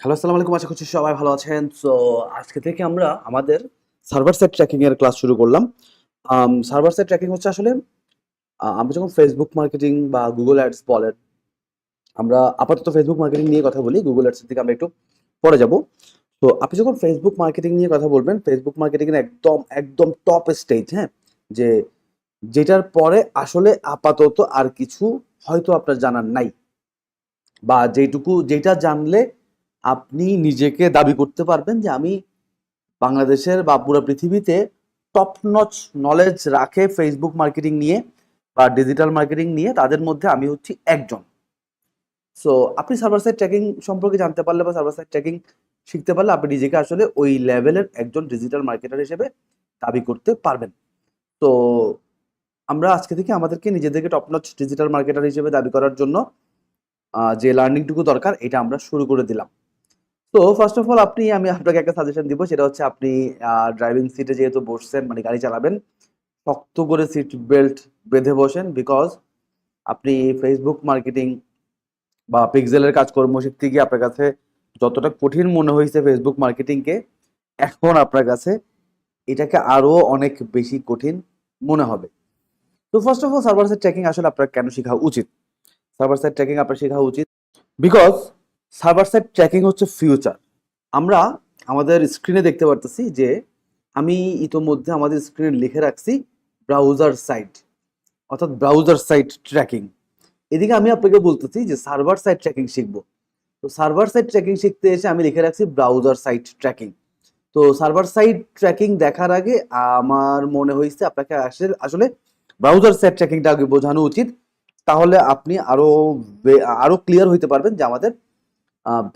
Hello আসসালামু আলাইকুম আশা করছি সবাই ভালো আছেন। সো আজকে থেকে আমরা আমাদের সার্ভার সাইড ট্র্যাকিং এর ক্লাস শুরু করলাম। সার্ভার সাইড ট্র্যাকিং হচ্ছে আসলে আমরা যখন ফেসবুক মার্কেটিং বা গুগল অ্যাডস বলেন, আমরা আপাতত ফেসবুক মার্কেটিং নিয়ে কথা বলি গুগল অ্যাডস থেকে আমরা একটু পরে যাব। তো আপনি যখন ফেসবুক মার্কেটিং নিয়ে কথা বলবেন ফেসবুক মার্কেটিং এর একদম একদম টপ স্টেজ হ্যাঁ? যে যেটার পরে আসলে আপাতত আর কিছু হয়তো আপনার জানার নাই। বা যেটুকু যেটা জানলে আপনি নিজেকে দাবি করতে পারবেন যে আমি বাংলাদেশের বা পুরো পৃথিবীতে টপ নচ নলেজ রাখে ফেসবুক মার্কেটিং নিয়ে বা ডিজিটাল মার্কেটিং নিয়ে, তাদের মধ্যে আমি হচ্ছি একজন। সো আপনি সার্ভার সাইড ট্র্যাকিং সম্পর্কে জানতে পারলে বা সার্ভার সাইড ট্র্যাকিং শিখতে পারলে আপনি নিজেকে আসলে ওই লেভেলের একজন ডিজিটাল মার্কেটার হিসেবে দাবি করতে পারবেন। তো আমরা আজকে থেকে আমাদেরকে নিজেদেরকে টপ নচ ডিজিটাল মার্কেটার হিসেবে দাবি করার জন্য যে লার্নিংটুকু দরকার, এটা আমরা শুরু করে দিলাম। তো ফার্স্ট অফ অল আপনি, আমি আপনাকে একটা সাজেশন দিব, সেটা হচ্ছে আপনি ড্রাইভিং সিটে যেহেতু বসছেন মানে গাড়ি চালাবেন, শক্ত করে সিট বেল্ট বেঁধে বসেন বিকজ আপনি ফেসবুক মার্কেটিং বা পিক্সেলের কাজকর্ম শিখতে গিয়ে আপনার কাছে যতটা কঠিন মনে হয়েছে ফেসবুক মার্কেটিংকে এখন আপনার কাছে এটাকে আরও অনেক বেশি কঠিন মনে হবে। তো first of all server side tracking আসলে আপনার কেন শেখা উচিত? সার্ভার সাইড ট্র্যাকিং আপনার শেখা উচিত বিকজ সার্ভার সাইড ট্র্যাকিং হচ্ছে ফিউচার। আমরা আমাদের স্ক্রিনে দেখতে পারতেছি যে আমি ইতোমধ্যে আমাদের স্ক্রিনে লিখে রাখছি ব্রাউজার সাইট, অর্থাৎ ব্রাউজার সাইট ট্র্যাকিং। এদিকে আমি আপনাকে বলতেছি যে সার্ভার সাইট ট্র্যাকিং শিখব। তো সার্ভার সাইট ট্র্যাকিং শিখতে এসে আমি লিখে রাখছি ব্রাউজার সাইট ট্র্যাকিং। তো সার্ভার সাইট ট্র্যাকিং দেখার আগে আমার মনে হয়েছে আপনাকে আসলে আসলে ব্রাউজার সাইট ট্র্যাকিংটা আগে বোঝানো উচিত। তাহলে আপনি আরও আরও ক্লিয়ার হইতে পারবেন যে আমাদের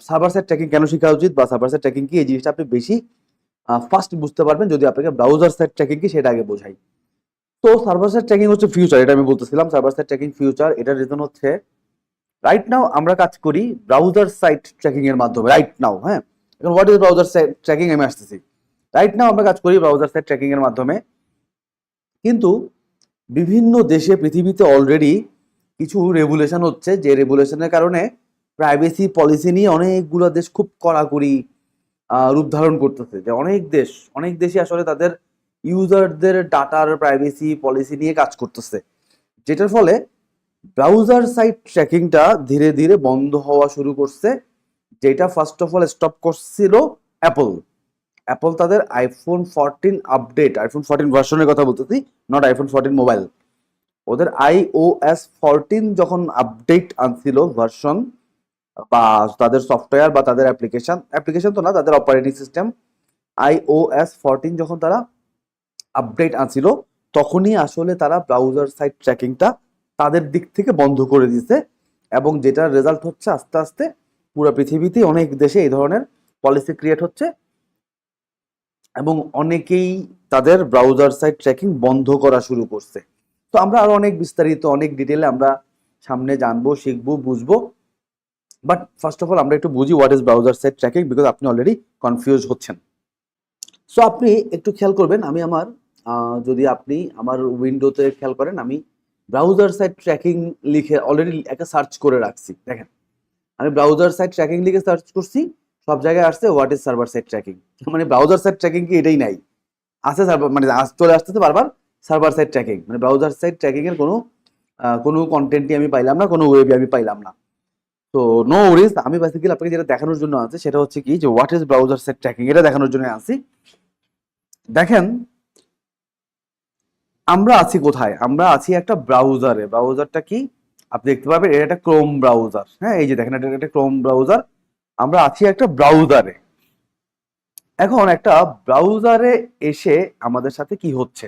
সার্ভার সাইড ট্র্যাকিং কেন শেখা উচিত বা সার্ভার সাইড ট্র্যাকিং কি? এই জিনিসটা আপনি বেশি ফার্স্ট বুঝতে পারবেন যদি আপনাকে ব্রাউজার সাইড ট্র্যাকিং কি সেটা আগে বোঝাই। তো সার্ভার সাইড ট্র্যাকিং হচ্ছে ফিউচার এটা আমি বলতেছিলাম, সার্ভার সাইড ট্র্যাকিং ফিউচার এটার রিজন হচ্ছে রাইট নাও আমরা কাজ করি ব্রাউজার সাইট ট্র্যাকিং এর মাধ্যমে রাইট নাও হ্যাঁ? এখন what is browser site tracking আমি আসতেছি। রাইট নাও আমরা কাজ করি ব্রাউজার সাইট ট্র্যাকিং এর মাধ্যমে। কিন্তু বিভিন্ন দেশে, পৃথিবীতে অলরেডি কিছু রেগুলেশন হচ্ছে যে রেগুলেশনের কারণে প্রাইভেসি পলিসি নিয়ে অনেকগুলো দেশ খুব কড়াকড়ি রূপ ধারণ করতেছে যে অনেক দেশ, অনেক দেশই আসলে তাদের ইউজারদের ডাটার প্রাইভেসি পলিসি নিয়ে কাজ করতেছে। যেটার ফলে ব্রাউজার সাইট ট্র্যাকিংটা ধীরে ধীরে বন্ধ হওয়া শুরু করছে। যেটা ফার্স্ট অফ অল স্টপ করছিল অ্যাপল অ্যাপল তাদের iPhone fourteen update iPhone fourteen ভার্সনের কথা বলতেছি নট আইফোন ফোরটিন মোবাইল ওদের আইওএস ফোরটিন যখন আপডেট আনছিল ভার্সন বা তাদের সফটওয়্যার বা তাদের অ্যাপ্লিকেশন অ্যাপ্লিকেশন তো না, তাদের অপারেটিং সিস্টেম আইওএস ফোরটিন যখন তারা আপডেট আনছিল, তখনই আসলে তারা ব্রাউজার সাইট ট্র্যাকিংটা তাদের দিক থেকে বন্ধ করে দিয়েছে এবং যেটার রেজাল্ট হচ্ছে আস্তে আস্তে পুরো পৃথিবীতে অনেক দেশে এই ধরনের পলিসি ক্রিয়েট হচ্ছে এবং অনেকেই তাদের ব্রাউজার সাইট ট্র্যাকিং বন্ধ করা শুরু করছে। তো আমরা আরও অনেক বিস্তারিত, অনেক ডিটেলে আমরা সামনে জানব, শিখব, বুঝব। বাট ফার্স্ট অফ অল আমরা একটু বুঝি what is browser site tracking because আপনি অলরেডি কনফিউজ হচ্ছেন। সো আপনি একটু খেয়াল করবেন, আমি আমার যদি আপনি আমার উইন্ডোতে খেয়াল করেন, আমি ব্রাউজার সাইট ট্র্যাকিং লিখে অলরেডি একটা সার্চ করে রাখছি। দেখেন, আমি ব্রাউজার সাইট ট্র্যাকিং লিখে সার্চ করছি, সব জায়গায় আসছে what is server site tracking মানে ব্রাউজার সাইট ট্র্যাকিং কি এটাই নাই। আছে সার্ভার মানে চলে আসতেছে বারবার সার্ভার সাইট ট্র্যাকিং মানে ব্রাউজার সাইট ট্র্যাকিং এর কোনো কোনো কন্টেন্টই আমি পাইলাম না, কোনো ওয়েবই আমি পাইলাম না। তো নো ওরিজ আমি বেসিক্যালি আপনাকে যেটা দেখানোর জন্য আছে সেটা হচ্ছে কি যে what is browser set tracking এটা দেখানোর জন্য আছি। দেখেন, আমরা আছি কোথায়? আমরা আছি একটা ব্রাউজারে ব্রাউজারটা কি? আপনি দেখতে পাবেন, এটা একটা ক্রোম ব্রাউজার হ্যাঁ এই যে দেখেন, এটা একটা ক্রোম ব্রাউজার আমরা আছি একটা ব্রাউজারে এখন একটা ব্রাউজারে এসে আমাদের সাথে কি হচ্ছে?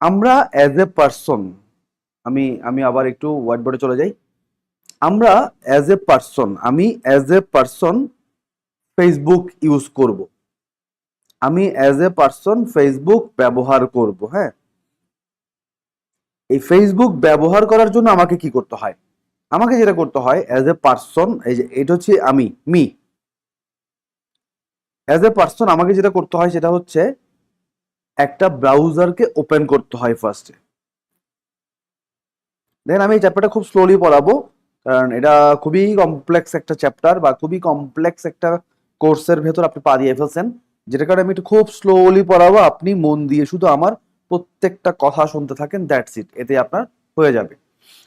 আমরা অ্যাজ এ পার্সন আমি আমি আবার একটু হোয়াইট বোর্ডে চলে যাই। আমরা অ্যাজ এ পার্সন আমি as a person Facebook use করব। আমি অ্যাজ এ পার্সন ফেসবুক ব্যবহার করব হ্যাঁ? এই ফেসবুক ব্যবহার করার জন্য আমাকে কি করতে হয়? আমাকে যেটা করতে হয় অ্যাজ এ পার্সন এই যে এটা হচ্ছে আমি মি অ্যাজ এ পার্সন আমাকে যেটা করতে হয়, সেটা হচ্ছে একটা ব্রাউজারকে ওপেন করতে হয় ফার্স্টে দেখেন আমি এই চ্যাপ্টারটা খুব স্লোলি পড়াবো। কারণ এটা খুবই কমপ্লেক্স একটা চ্যাপ্টার বা খুবই কমপ্লেক্স একটা কোর্সের ভেতর আপনি পা দিয়ে ফেলছেন যেটা কারণে আমি একটু খুব স্লোলি পড়াবো, আপনি মন দিয়ে শুধু আমার প্রত্যেকটা কথা শুনতে থাকেন দ্যাটস ইট এতে আপনার হয়ে যাবে।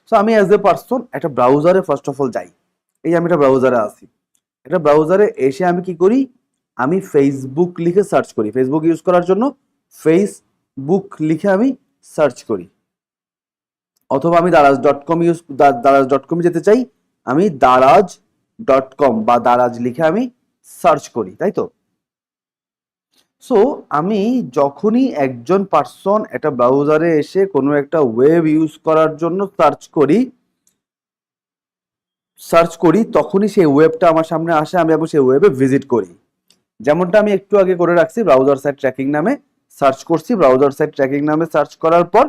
সো আমি অ্যাজ এ পার্সন একটা ব্রাউজারে ফার্স্ট অফ অল যাই। এই আমি একটা ব্রাউজারে আসি একটা ব্রাউজারে এসে আমি কি করি? আমি ফেসবুক লিখে সার্চ করি। ফেসবুক ইউজ করার জন্য ফেসবুক লিখে আমি সার্চ করি। অথবা আমি Daraz dot com use Daraz dot com যেতে চাই, আমি দারাজ ডট কম বা দারাজ লিখে আমি সার্চ করি, তাই তো? সো আমি যখনই একজন পার্সন একটা ব্রাউজারে এসে কোনো একটা ওয়েব ইউজ করার জন্য সার্চ করি সার্চ করি, তখনই সেই ওয়েবটা আমার সামনে আসে, আমি আবার সেই ওয়েবে ভিজিট করি। যেমনটা আমি একটু আগে করে রাখছি ব্রাউজার সাইট ট্র্যাকিং নামে সার্চ করছি ব্রাউজার সাইট ট্র্যাকিং নামে সার্চ করার পর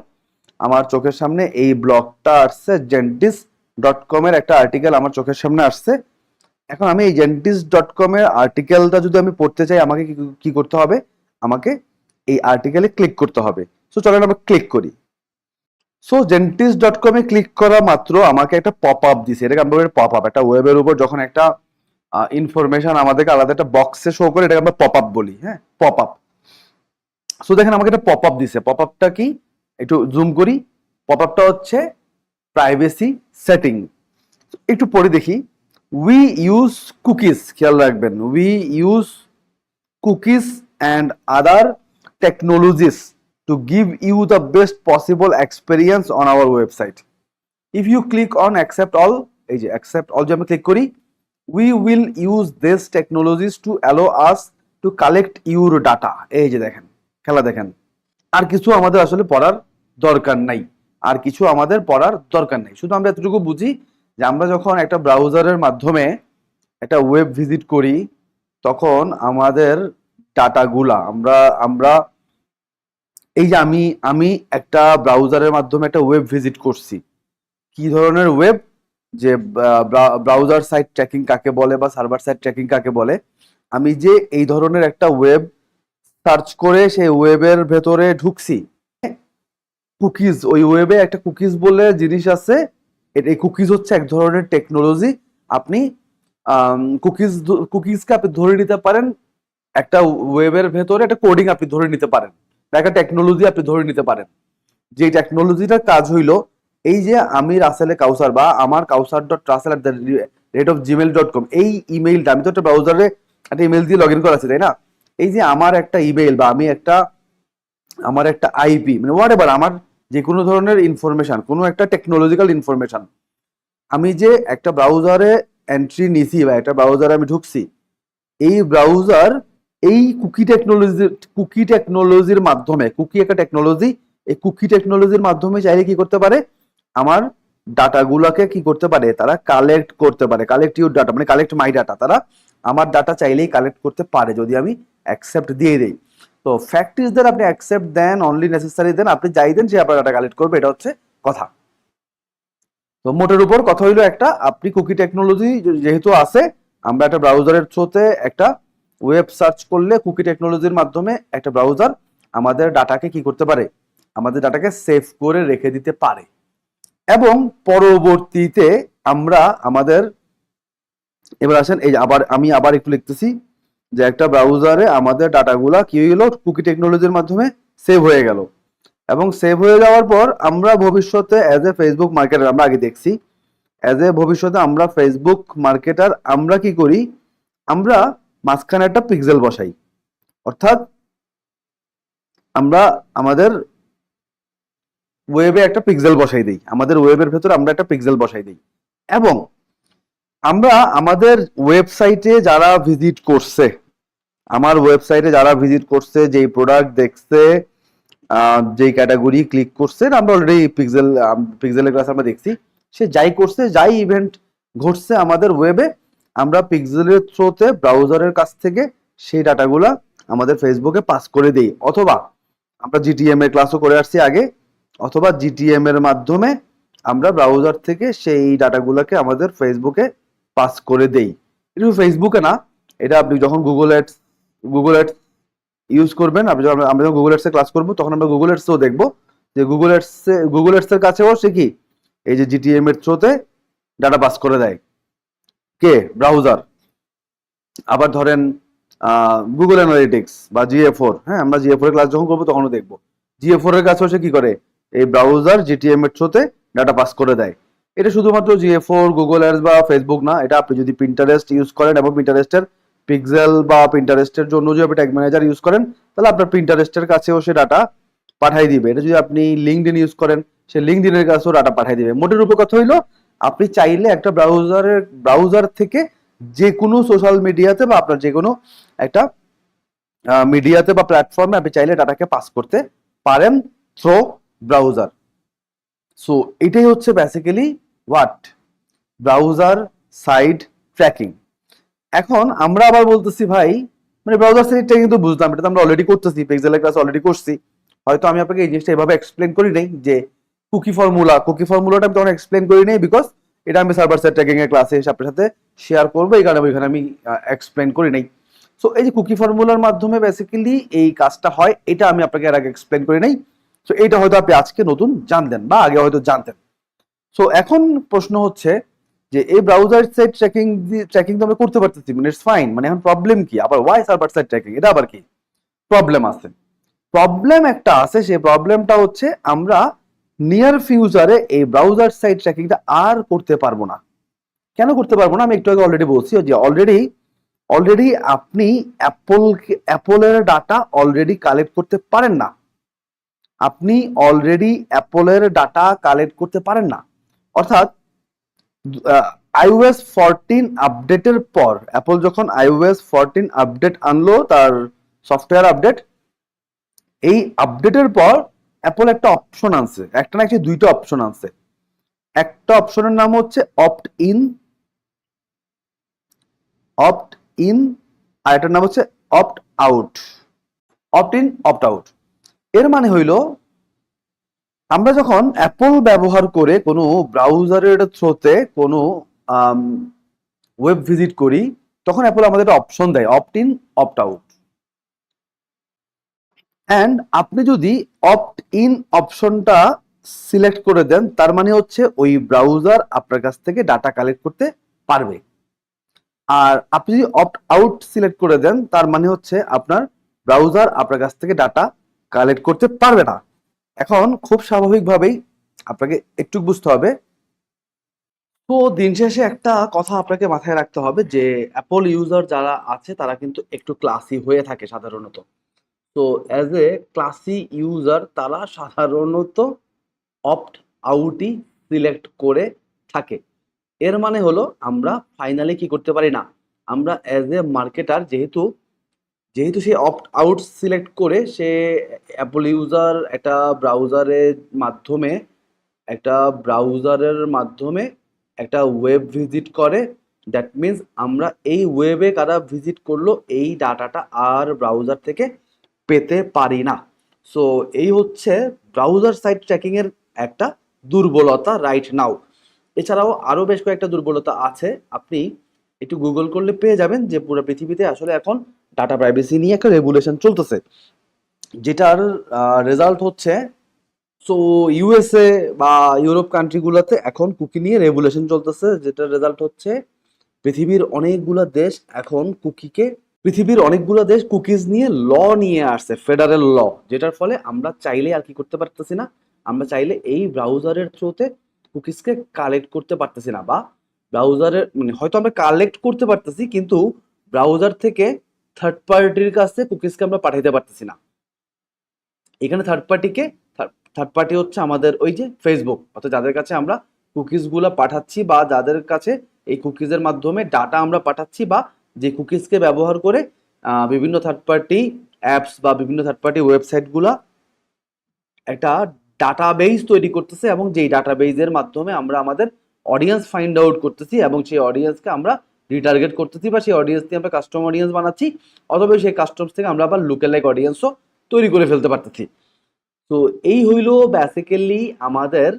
আমার চোখের সামনে এই ব্লগটা আসছে জেন্টিস ডট কমের একটা আর্টিকেল আমার চোখের সামনে আসছে। এখন আমি এই জেন্টিস ডট কমের আর্টিকেলটা যদি আমি পড়তে চাই, আমাকে কি- করতে হবে? আমাকে এই আর্টিকেলে ক্লিক করতে হবে। সো চলেন আমরা ক্লিক করি। সো জেন্টিস ডট কমে ক্লিক করা মাত্র আমাকে একটা পপ আপ দিছে। এটাকে আমরা পপ আপ একটা ওয়েবের উপর যখন একটা ইনফরমেশন আমাদেরকে আলাদা একটা বক্সে শো করে, এটাকে আমরা পপ আপ বলি হ্যাঁ? পপ আপ সো দেখেন আমাকে একটা পপ আপ দিছে। পপ আপটা কি? একটু জুম করি। পপ হচ্ছে প্রাইভেসি সেটিং একটু পড়ে দেখি। উই ইউজ কুকিজ খেয়াল রাখবেন। We use cookies and other technologies to give you the best possible experience on our website if you click on accept all এই যে অ্যাকসেপ্ট অল যে আমি ক্লিক করি we will use this technologies to allow us to collect your data এই যে দেখেন, খেলা দেখেন। আর কিছু আমাদের আসলে পড়ার দরকার নাই। আর কিছু আমাদের পড়ার দরকার নেই। শুধু আমরা এতটুকু বুঝি যে আমরা যখন একটা ব্রাউজারের মাধ্যমে একটা ওয়েব ভিজিট করি, তখন আমাদের ডাটাগুলা আমরা আমরা এই যে আমি আমি একটা ব্রাউজারের মাধ্যমে একটা ওয়েব ভিজিট করছি। কি ধরনের ওয়েব যে ব্রাউজার সাইট ট্র্যাকিং কাকে বলে বা সার্ভার সাইট ট্র্যাকিং কাকে বলে? আমি যে এই ধরনের একটা ওয়েব সার্চ করে সেই ওয়েবের ভেতরে ঢুকছি। কুকিজ, ওই ওয়েবে একটা কুকিজ বলে জিনিস আছে। এই কুকিজ হচ্ছে এক ধরনের টেকনোলজি। আপনি কুকিজ কুকিজকে আপনি ধরে নিতে পারেন, একটা ওয়েবের ভেতরে একটা কোডিং আপনি ধরে নিতে পারেন একটা টেকনোলজি আপনি ধরে নিতে পারেন। যে টেকনোলজিটার কাজ হইল, এই যে আমি রাসেলে কাউসার বা আমার Kawsar dot Russell at the rate of Gmail dot com এই ইমেইলটা আমি তো একটা ব্রাউজারে একটা ইমেল দিয়ে লগ ইন করা আছে তাই না? এই যে আমার একটা ইমেল বা আমি একটা, আমার একটা আইপি মানে হোয়াট এভার আমার যে কোনো ধরনের ইনফরমেশন কোনো একটা টেকনোলজিক্যাল ইনফরমেশন আমি যে একটা ব্রাউজারে এন্ট্রি নিছি বা একটা ব্রাউজারে আমি ঢুকছি, এই ব্রাউজার এই কুকি টেকনোলজির কুকি টেকনোলজির মাধ্যমে কুকি একটা টেকনোলজি এই কুকি টেকনোলজির মাধ্যমে চাইলে কি করতে পারে? আমার ডাটাগুলোকে কি করতে পারে? তারা কালেক্ট করতে পারে কালেক্ট ইউর ডাটা মানে কালেক্ট মাই ডাটা তারা আমার ডাটা চাইলেই কালেক্ট করতে পারে যদি আমি অ্যাকসেপ্ট দিয়ে দিই। তো ফ্যাক্ট ইজ দেন আপনি অ্যাকসেপ্ট দেন অনলি নেসেসারি দেন, আপনি যাই দেন সে আপনার ডাটা কালেক্ট করবে, এটা হচ্ছে কথা। তো মোটের উপর কথা হইল একটা, আপনি কুকি টেকনোলজি যেহেতু আছে, আমরা একটা ব্রাউজারের থ্রুতে একটা ওয়েব সার্চ করলে কুকি টেকনোলজির মাধ্যমে একটা ব্রাউজার আমাদের ডাটাকে কি করতে পারে? আমাদের ডাটাকে সেভ করে রেখে দিতে পারে। এবং পরবর্তীতে আমরা আমাদের এবার আসেন, এই আবার আমি আবার একটু লিখতেছি যে একটা ব্রাউজারে আমাদের ডাটাগুলা কি হলো কুকি টেকনোলজির মাধ্যমে সেভ হয়ে গেল। এবং সেভ হয়ে যাওয়ার পর আমরা ভবিষ্যতে অ্যাজ এ ফেসবুক মার্কেটার আমরা আগে দেখছি অ্যাজ এ ভবিষ্যতে আমরা ফেসবুক মার্কেটার আমরা কি করি? আমরা মাঝখানে একটা পিক্সেল বসাই। অর্থাৎ আমরা আমাদের ওয়েবে একটা পিক্সেল বসাই দিই। আমাদের ওয়েবের ভেতর আমরা একটা পিক্সেল বসাই দিই। এবং আমরা আমাদের ওয়েবসাইটে যারা ভিজিট করছে, আমার ওয়েবসাইটে যারা ভিজিট করছে, যেই প্রোডাক্ট দেখছে যেই ক্যাটাগরি ক্লিক করছে, আমরা অলরেডি পিক্সেল পিক্সেলের ক্লাস আমরা দেখছি, সে যাই করছে, যাই ইভেন্ট ঘটছে আমাদের ওয়েবে আমরা পিক্সেলের থ্রোতে ব্রাউজারের কাছ থেকে সেই ডাটাগুলা আমাদের ফেসবুকে পাস করে দেই। অথবা আমরা জিটিএম এর ক্লাসও করে আসছি আগে, অথবা জিটিএম এর মাধ্যমে আমরা ব্রাউজার থেকে সেই ডাটাগুলোকে আমাদের ফেসবুকে পাস করে দেই। এটা ফেসবুকে না, এটা আপনি যখন Google ads Google ads use করবেন, আপনি যখন, আমরা যখন গুগল অ্যাডসে ক্লাস করব, তখন আমরা গুগল অ্যাডসেও দেখব যে গুগল অ্যাডসে গুগল অ্যাডসের কাছেও সে কি? এই যে জিটিএম এর থ্রোতে ডাটা পাস করে দেয়। কে? ব্রাউজার আবার ধরেন গুগল অ্যানালিটিক্স বা জিএ ফোর হ্যাঁ আমরা জিএ ফোর ক্লাস যখন করব, তখনও দেখব। জিএ ফোর এর কাছে সে কি করে? এই ব্রাউজার জিটিএম এর থ্রোতে ডাটা পাস করে দেয়। এটা শুধুমাত্র জিএ ফোর গুগল অ্যাডস বা ফেসবুক না, এটা আপনি যদি পিন্টারেস্ট ইউজ করেন এবং পিন্টারেস্টের পিক্সেল বা পিন্টারেস্টের জন্য যদি আপনি ট্যাগ ম্যানেজার ইউজ করেন, তাহলে আপনার পিন্টারেস্টের কাছেও সে ডাটা পাঠাই দিবে। এটা যদি আপনি লিঙ্কডিন ইউজ করেন, সে লিঙ্কডিনের কাছেও ডাটা পাঠাই দিবে। মোটের উপর কথা হইল, আপনি চাইলে একটা ব্রাউজারের ব্রাউজার থেকে যে কোনো সোশ্যাল মিডিয়াতে বা আপনার যে কোনো একটা মিডিয়াতে বা প্ল্যাটফর্মে আপনি চাইলে ডাটাকে পাস করতে পারেন থ্রো ব্রাউজার সো এটাই হচ্ছে basically what browser side tracking এখন আমরা আবার বলতেছি ভাই মানে ব্রাউজার সাইড ট্র্যাকিং তো বুঝলাম, এটা তো আমরা অলরেডি করতেছি পিক্সেলের ক্লাস অলরেডি করছি। হয়তো আমি আপনাকে এই জিনিসটা এভাবে এক্সপ্লেন করি নাই যে কুকি ফর্মুলা কুকি ফর্মুলাটা আমি তখন এক্সপ্লেন করি নাই বিকজ এটা আমি সার্ভার সাইড ট্র্যাকিং এর ক্লাসে এসে আপনার সাথে শেয়ার করব, এই কারণে ওইখানে আমি এক্সপ্লেন করি নাই। সো এই যে কুকি ফর্মুলার মাধ্যমে বেসিক্যালি এই কাজটা হয়, এটা আমি আপনাকে এর আগে এক্সপ্লেন করি নাই। সো এইটা হয়তো আপনি আজকে নতুন জানতেন বা আগে হয়তো জানতেন। সো এখন প্রশ্ন হচ্ছে যে এই ব্রাউজার সাইড ট্র্যাকিং ট্র্যাকিং তো আমরা করতে পারতেছি মানে ইটস ফাইন মানে এখন প্রবলেম কি? আবার ওয়াই সার্ভার সাইড ট্র্যাকিং এটা আবার কি? প্রবলেম আছে। প্রবলেম একটা আছে, সেই প্রবলেমটা হচ্ছে আমরা নিয়ার ফিউচারে এই ব্রাউজার সাইড ট্র্যাকিংটা আর করতে পারব না। কেন করতে পারব না? আমি একটু আগে অলরেডি বলছি যে অলরেডি অলরেডি আপনি অ্যাপল অ্যাপলের ডাটা অলরেডি কালেক্ট করতে পারেন না। আপনি অলরেডি অ্যাপলের ডাটা কালেক্ট করতে পারেন না। অর্থাৎ আইওএস ফোরটিন আপডেটের পর অ্যাপল যখন আইওএস ফোরটিন আপডেট আনলো, তার সফটওয়্যার আপডেট এই আপডেটের পর অ্যাপল একটা অপশন আনছে। একটা না একটি দুইটা অপশন আনছে। একটা অপশনের নাম হচ্ছে অপ্ট ইন অপ্ট ইন আর নাম হচ্ছে opt out opt in opt out এর মানে হইল আমরা যখন অ্যাপল ব্যবহার করে কোনো ব্রাউজারের থ্রোতে কোনো ওয়েব ভিজিট করি, তখন অ্যাপল আমাদের অপশন দেয় opt in opt out and আপনি যদি অপ্ট ইন অপশনটা সিলেক্ট করে দেন, তার মানে হচ্ছে ওই ব্রাউজার আপনার কাছ থেকে ডাটা কালেক্ট করতে পারবে। আর আপনি যদি অপ্ট আউট সিলেক্ট করে দেন, তার মানে হচ্ছে আপনার ব্রাউজার আপনার কাছ থেকে ডাটা কালেক্ট করতে পারবে না। এখন খুব স্বাভাবিকভাবেই আপনাকে একটু বুঝতে হবে। তো দিন শেষে একটা কথা আপনাকে মাথায় রাখতে হবে যে অ্যাপল ইউজার যারা আছে, তারা কিন্তু একটু ক্লাসি হয়ে থাকে সাধারণত। তো অ্যাজ এ ক্লাসি ইউজার তারা সাধারণত অপ্ট আউটই সিলেক্ট করে থাকে। এর মানে হলো, আমরা ফাইনালি কি করতে পারি না? আমরা অ্যাজ এ মার্কেটার যেহেতু যেহেতু সে অপ্ট আউট সিলেক্ট করে, সে অ্যাপল ইউজার একটা ব্রাউজারের মাধ্যমে, একটা ব্রাউজারের মাধ্যমে একটা ওয়েব ভিজিট করে। দ্যাট মিন্স আমরা এই ওয়েবে কারা ভিজিট করল, এই ডাটাটা আর ব্রাউজার থেকে পেতে পারি না। সো এই হচ্ছে ব্রাউজার সাইট ট্র্যাকিংয়ের একটা দুর্বলতা রাইট নাও এছাড়াও আরও বেশ কয়েকটা দুর্বলতা আছে। আপনি একটু গুগল করলে পেয়ে যাবেন যে পুরো পৃথিবীতে আসলে এখন ডাটা প্রাইভেসি নিয়ে একটা রেগুলেশন চলতেছে। যেটার রেজাল্ট হচ্ছে সো ইউএসএ বা ইউরোপ কান্ট্রিগুলোতে এখন কুকি নিয়ে রেগুলেশন চলতেছে, যেটার রেজাল্ট হচ্ছে, পৃথিবীর অনেকগুলো দেশ এখন কুকিকে পৃথিবীর অনেকগুলো দেশ কুকিজ নিয়ে ল নিয়ে আসছে ফেডারেল ল যেটার ফলে আমরা চাইলে আর কি করতে পারতেছি না, আমরা চাইলে এই ব্রাউজারের থ্রুতে কুকিজকে কালেক্ট করতে পারতেছি না, বা ব্রাউজারের মানে হয়তো আমরা কালেক্ট করতে পারতেছি, কিন্তু ব্রাউজার থেকে থার্ড পার্টির কাছে কুকিজকে আমরা পাঠাইতে পারতেছি না। এখানে থার্ড পার্টিকে থার্ড পার্টি হচ্ছে আমাদের ওই যে ফেসবুক অর্থাৎ যাদের কাছে আমরা কুকিজগুলো পাঠাচ্ছি বা যাদের কাছে এই কুকিজের মাধ্যমে ডাটা আমরা পাঠাচ্ছি বা যে কুকিজকে ব্যবহার করে বিভিন্ন থার্ড পার্টি অ্যাপস বা বিভিন্ন থার্ড পার্টি ওয়েবসাইটগুলো একটা ডাটাবেজ তৈরি করতেছে এবং যেই ডাটাবেজের মাধ্যমে আমরা আমাদের অডিয়েন্স ফাইন্ড আউট করতেছি এবং সেই অডিয়েন্সকে আমরা রিটার্গেট করতেছি বা সেই অডিয়েন্স দিয়ে আমরা কাস্টম অডিয়েন্স বানাচ্ছি, অথবা সেই কাস্টমস থেকে আমরা আবার লুকেল লাইক অডিয়েন্সও তৈরি করে ফেলতে পারতেছি। তো এই হইল বেসিক্যালি আমাদের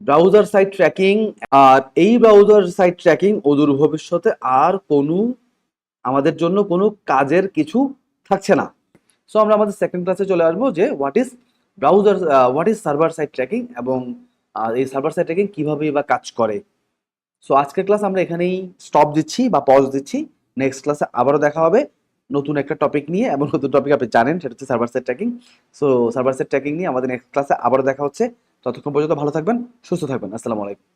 ব্রাউজার সাইট ট্র্যাকিং আর এই ব্রাউজার সাইট ট্র্যাকিং অদূর ভবিষ্যতে আর কোনো আমাদের জন্য কোনো কাজের কিছু থাকছে না। সো আমরা আমাদের সেকেন্ড ক্লাসে চলে আসব যে what is browser what is server site tracking এবং এই সার্ভার সাইট ট্র্যাকিং কীভাবে বা কাজ করে। সো আজকের ক্লাস আমরা এখানেই স্টপ দিচ্ছি বা পজ দিচ্ছি। নেক্সট ক্লাসে আবারও দেখা হবে। নতুন একটা টপিক নিয়ে। এবং নতুন টপিক আপনি জানেন, সেটা হচ্ছে server set tracking so server set tracking নিয়ে আমাদের নেক্সট ক্লাসে আবারও দেখা হচ্ছে। ততক্ষণ পর্যন্ত ভালো থাকবেন, সুস্থ থাকবেন। আসসালামু আলাইকুম।